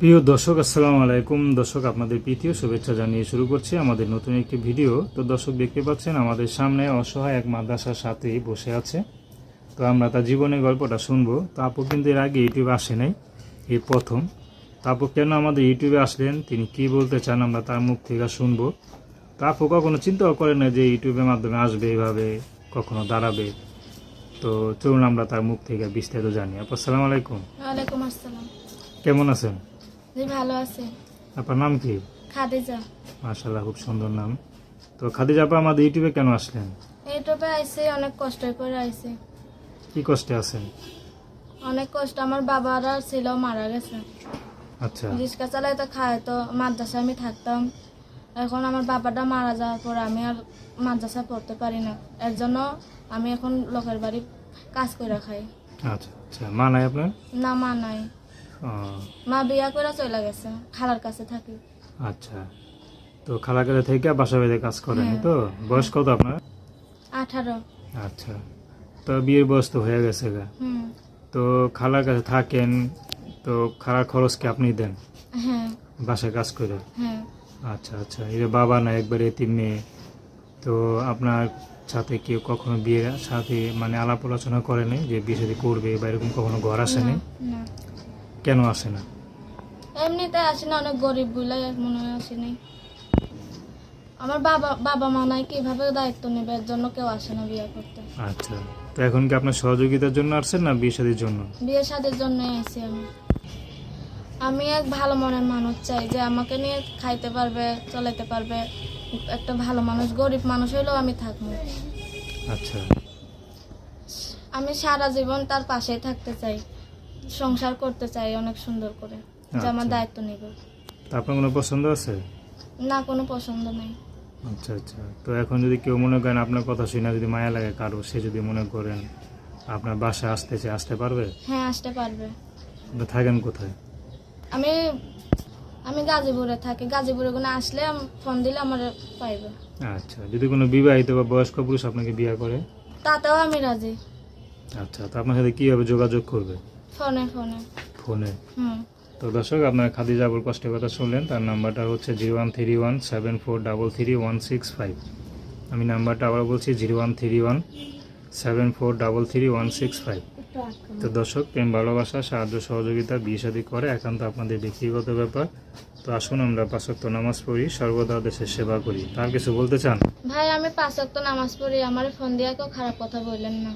প্রিয় দর্শক আসসালামু আলাইকুম। দর্শক আপনাদের প্রীতীয় শুভেচ্ছা জানিয়ে শুরু করছি আমাদের নতুন একটি ভিডিও। তো দর্শক দেখতে পাচ্ছেন আমাদের সামনে অসহায় এক মাদ্রাসার সাথেই বসে আছে। তো আমরা তার জীবনের গল্পটা শুনব। তো আপু কিন্তু এর আগে ইউটিউবে আসে নাই এই প্রথম। তো আপু কেন আমাদের ইউটিউবে আসলেন? তিনি কি বলতে চান আমরা তার মুখ থেকে শুনব। তো আপু কখনো চিন্তাও করে না যে ইউটিউবের মাধ্যমে আসবে এইভাবে কখনো দাঁড়াবে? তো চলুন আমরা তার মুখ থেকে বিস্তারিত জানি। আপু আসসালামু আলাইকুম। আসসালাম। কেমন আছেন? জি ভালো আছে আপনার নাম কি? খাদিজা। মাশাল্লাহ খুব সুন্দর নাম। তো খাদিজা আপা আমাদের ইউটিউবে কেন আসলেন? ইউটিউবে আইসে অনেক কষ্ট করে আইসে। কি কষ্টে আছেন? অনেক কষ্ট আমার বাবারা ছিল মারা গেছে। আচ্ছা। রিক্সা চালাইতে খায় তো মাদ্রাসায় আমি থাকতাম। এখন আমার বাবাটা মারা যাওয়ার পর আমি আর মাদ্রাসা পড়তে পারি না। এর জন্য আমি এখন লোকের বাড়ি কাজ করে খাই। আচ্ছা আচ্ছা। মা নাই আপনার? না মা নাই। মা বিয়া করে চলে গেছে খালার কাছে থাকি। আচ্ছা। তো খালার খালাকালে থেকে বাসা বেঁধে কাজ করেন হ্যাঁ। তো? বয়স কত আপনার? আঠারো। আচ্ছা। তো বিয়ের বয়স তো হয়ে গেছে গা। তো খালার কাছে থাকেন তো খালার খরচ কি আপনি দেন? হ্যাঁ। বাসায় কাজ করে? হ্যাঁ। আচ্ছা আচ্ছা। এই যে বাবা না একবার এতিম মেয়ে। তো আপনার সাথে কেউ কখনো বিয়ের সাথে মানে আলাপ আলোচনা করেনি যে বিয়ে সাথে করবে বা এরকম কখনো ঘর আসেনি কেন আসে না? এমনিতে আসি না অনেক গরিব বলে মনে হয় আসেনি আমার বাবা বাবা মা নাই কীভাবে দায়িত্ব নেবে? এর জন্য কেউ আসে না বিয়ে করতে। আচ্ছা তো এখন কি আপনার সহযোগিতার জন্য আসছেন না বিয়ে শাদীর জন্য? বিয়ে শাদির জন্য আইসি আমি। আমি এক ভালো মনের মানুষ চাই যে আমাকে নিয়ে খাইতে পারবে চলাইতে পারবে। একটা ভালো মানুষ গরিব মানুষ হইলেও আমি থাকব। আচ্ছা। আমি সারা জীবন তার পাশেই থাকতে চাই। সংসার করতে চাই অনেক সুন্দর করে যে আমার আচ্ছা। দায়িত্ব নেবে। আপনার কোনো পছন্দ আছে? না কোনো পছন্দ নেই। আচ্ছা আচ্ছা। তো এখন যদি কেউ মনে করেন আপনার কথা শুনে যদি মায়া লাগে কারও সে যদি মনে করেন আপনার বাসায় আসতেছে আসতে পারবে? হ্যাঁ আসতে পারবে। আপনি থাকেন কোথায়? আমি আমি গাজীপুরে থাকি। গাজীপুরে কোনো আসলে ফোন দিলে আমার পাইবে। আচ্ছা যদি কোনো বিবাহিত বা বয়স্ক পুরুষ আপনাকে বিয়ে করে? তাতেও আমি রাজি। আচ্ছা তো আপনার সাথে কীভাবে যোগাযোগ করবে? ফোনে ফোনে। ফোনে। হুম। তো দর্শক আপনার খাদিজা আবুল কষ্টের কথা শুনলেন তার নাম্বারটা হচ্ছে zero one three one seven four double three one six five. আমি নাম্বারটা আবার বলছি zero one three one seven four double three one six five. তো দর্শক প্রেম ভালোবাসা সাহায্য সহযোগিতা বিয়ে করে একান্ত আপনাদের ব্যক্তিগত ব্যাপার। তো আসুন আমরা পাঁচক্ত নামাজ পড়ি সর্বদা দেশের সেবা করি। তার কিছু বলতে চান? ভাই আমি পাঁচ নামাজ পড়ি আমার ফোন দিয়ে কেউ খারাপ কথা বললেন না।